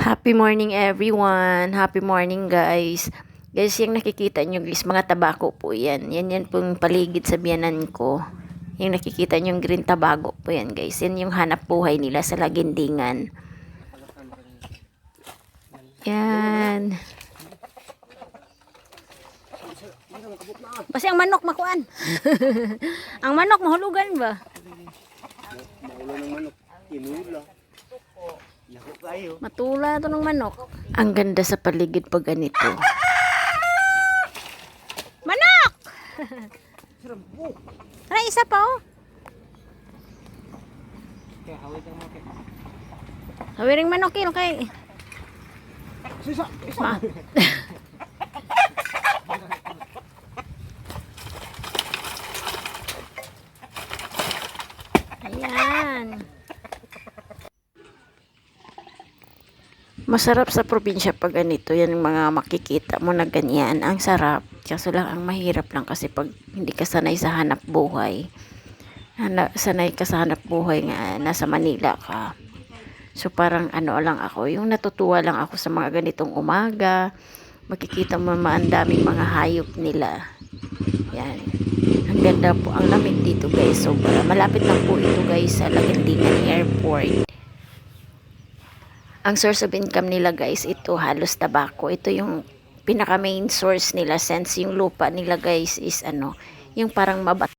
Happy morning everyone. Happy morning guys. Guys, yung nakikita nyo guys, mga tabako po yan. Yan yan pong paligid sa biyanan ko. Yung nakikita nyo yung green tabago po yan guys. Yan yung hanap buhay nila sa lagindingan. Yan. Basta ang manok makuan. ang manok mahulugan ba? Maulo ng manok. Kayo. Matula to ng manok. Ang ganda sa paligid pag ganito. Manok! Tara, isa pa oh. Hawiring manok yun, kay. Sisa! Ma. Ayan. Masarap sa probinsya pag ganito. Yan yung mga makikita mo na ganyan. Ang sarap. Kaso lang, ang mahirap lang kasi pag hindi ka sanay sa hanap buhay. Hana, sanay ka sa hanap buhay nga nasa Manila ka. So parang ano lang ako, yung natutuwa lang ako sa mga ganitong umaga. Makikita mo ang daming mga hayop nila. Yan. Ang ganda po, ang lamig dito guys. So malapit lang po ito guys sa Lagandingan Airport. Ang source of income nila guys, ito halos tabako. Ito yung pinaka main source nila since yung lupa nila guys is ano, yung parang mabat